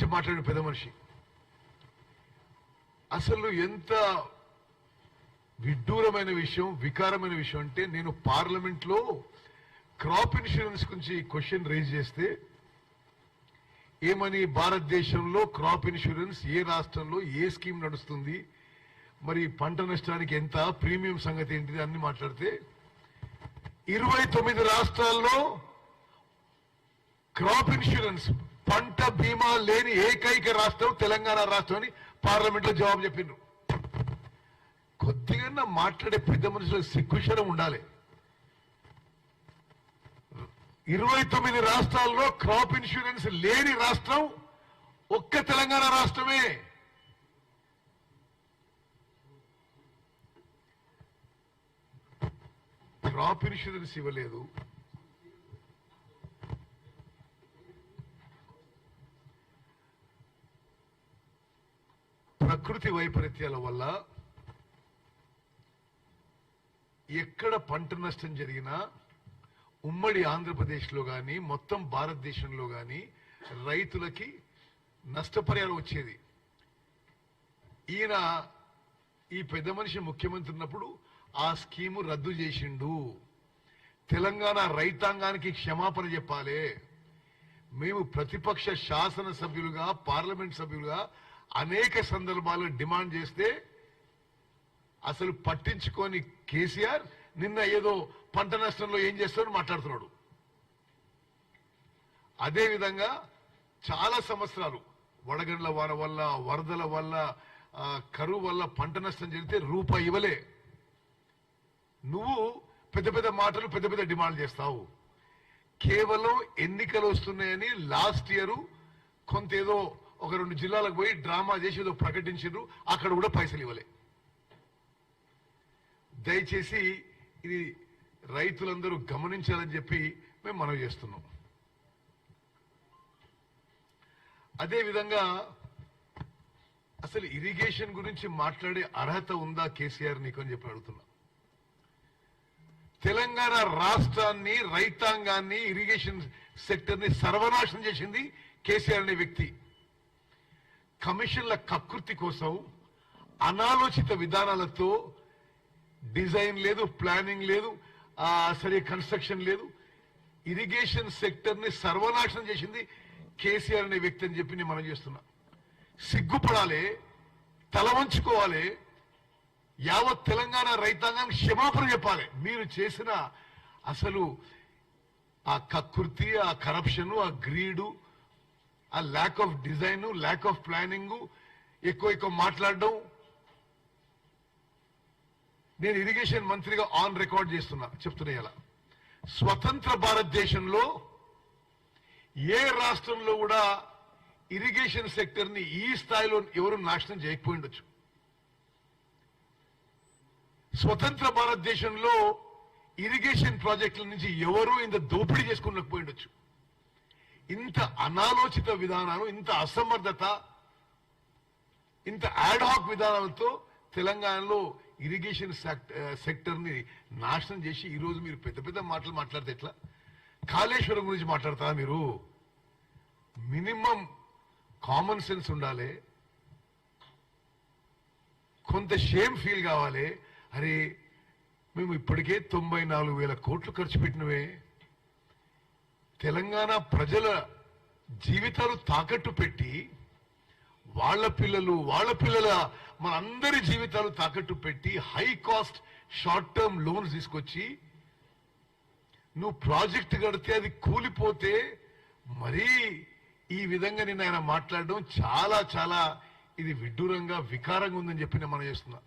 గురించి మాట్లాడిన పెద్ద మనిషి. అసలు ఎంత విడ్డూరమైన విషయం వికారమైన విషయం అంటే నేను పార్లమెంట్లో క్రాప్ ఇన్సూరెన్స్ గురించి క్వశ్చన్ రేజ్ చేస్తే ఏమని భారతదేశంలో క్రాప్ ఇన్సూరెన్స్ ఏ రాష్ట్రంలో ఏ స్కీమ్ నడుస్తుంది మరి పంట నష్టానికి ఎంత ప్రీమియం సంగతి ఏంటిది అన్ని మాట్లాడితే ఇరవై తొమ్మిది రాష్ట్రాల్లో క్రాప్ ఇన్సూరెన్స్ పంట బీమా లేని ఏకైక రాష్ట్రం తెలంగాణ రాష్ట్రం అని పార్లమెంట్లో జవాబు చెప్పిండ్రు. కొద్దిగా మాట్లాడే పెద్ద మనుషులకు సిగ్గుశనం ఉండాలి. ఇరవై తొమ్మిది రాష్ట్రాల్లో క్రాప్ ఇన్సూరెన్స్ లేని రాష్ట్రం ఒక్క తెలంగాణ రాష్ట్రమే. క్రాప్ ఇన్సూరెన్స్ ఇవ్వలేదు. ప్రకృతి వైపరీత్యాల వల్ల ఎక్కడ పంట నష్టం జరిగినా ఉమ్మడి ఆంధ్రప్రదేశ్లో కానీ మొత్తం భారతదేశంలో కానీ రైతులకి నష్టపరిహారం వచ్చేది. ఈయన ఈ పెద్ద మనిషి ముఖ్యమంత్రి ఉన్నప్పుడు ఆ స్కీము రద్దు చేసిండు. తెలంగాణ రైతాంగానికి క్షమాపణ చెప్పాలి. మేము ప్రతిపక్ష శాసన సభ్యులుగా పార్లమెంట్ సభ్యులుగా అనేక సందర్భాలు డిమాండ్ చేస్తే అసలు పట్టించుకొని కేసీఆర్ నిన్న ఏదో పంట నష్టంలో ఏం చేస్తాడో మాట్లాడుతున్నాడు. అదేవిధంగా చాలా సంవత్సరాలు వడగండ్ల వాన వల్ల వరదల వల్ల కరువు వల్ల పంట నష్టం జరిగితే రూపాయి ఇవ్వలే. నువ్వు పెద్ద పెద్ద మాటలు పెద్ద పెద్ద డిమాండ్ చేస్తావు. కేవలం ఎన్నికలు వస్తున్నాయని లాస్ట్ ఇయర్ కొంత ఏదో ఒక రెండు జిల్లాలకు పోయి డ్రామా చేసి ఏదో ప్రకటించారు అక్కడ కూడా పైసలు ఇవ్వలే. దయచేసి ఇది రైతులందరూ గమనించాలని చెప్పి మేము మనవి చేస్తున్నాం. అదే విధంగా అసలు ఇరిగేషన్ గురించి మాట్లాడే అర్హత ఉందా కేసీఆర్ నీకు అని చెప్పి అడుగుతున్నా. తెలంగాణ రాష్ట్రాన్ని రైతాంగాన్ని ఇరిగేషన్ సెక్టర్ని సర్వనాశనం చేసింది కేసీఆర్ అనే వ్యక్తి. కమిషన్ల కకృతి కోసం అనాలోచిత విధానాలతో డిజైన్ లేదు ప్లానింగ్ లేదు సరే కన్స్ట్రక్షన్ లేదు. ఇరిగేషన్ సెక్టర్ని సర్వనాశనం చేసింది కేసీఆర్ అనే వ్యక్తి అని చెప్పి నేను మనం చేస్తున్నా. సిగ్గుపడాలి తల వంచుకోవాలి యావత్ తెలంగాణ రైతాంగానికి క్షమాపణ చెప్పాలి. మీరు చేసిన అసలు ఆ కకృతి ఆ కరప్షన్ ఆ గ్రీడు ఆ lack of design lack of planning ఎక్కువ ఎక్కువ మాట్లాడడం. నేను ఇరిగేషన్ మంత్రిగా ఆన్ రికార్డ్ చేస్తున్నా చెప్తున్నా ఇలా. స్వతంత్ర భారతదేశంలో ఏ రాష్ట్రంలో కూడా ఇరిగేషన్ సెక్టర్ని ఈ స్థాయిలో ఎవరు నాశనం చేయకపోయి ఉండొచ్చు. స్వతంత్ర భారతదేశంలో ఇరిగేషన్ ప్రాజెక్టుల నుంచి ఎవరు ఇంత దోపిడీ చేసుకున్నకపోయి ఉండొచ్చు. ఇంత అనాలోచిత విధానాలు ఇంత అసమర్థత ఇంత యాడ్హాక్ విధానాలతో తెలంగాణలో ఇరిగేషన్ సెక్టర్ని నాశనం చేసి ఈరోజు మీరు పెద్ద పెద్ద మాటలు మాట్లాడితే ఎట్లా? కాళేశ్వరం గురించి మాట్లాడతారా మీరు? మినిమం కామన్ సెన్స్ ఉండాలి. కొంత షేమ్ ఫీల్ కావాలి. అరే మేము ఇప్పటికే తొంభై నాలుగు వేల కోట్లు ఖర్చు పెట్టినవే. తెలంగాణ ప్రజల జీవితాలు తాకట్టు పెట్టి వాళ్ళ పిల్లలు వాళ్ళ పిల్లల మన అందరి జీవితాలు తాకట్టు పెట్టి high cost short term loans తీసుకొచ్చి నువ్వు ప్రాజెక్ట్ కడితే అది కూలిపోతే మరీ ఈ విధంగా నిన్న ఆయన మాట్లాడడం చాలా చాలా ఇది విడ్డూరంగా వికారంగా ఉందని చెప్పి నేను మనం చేస్తున్నా.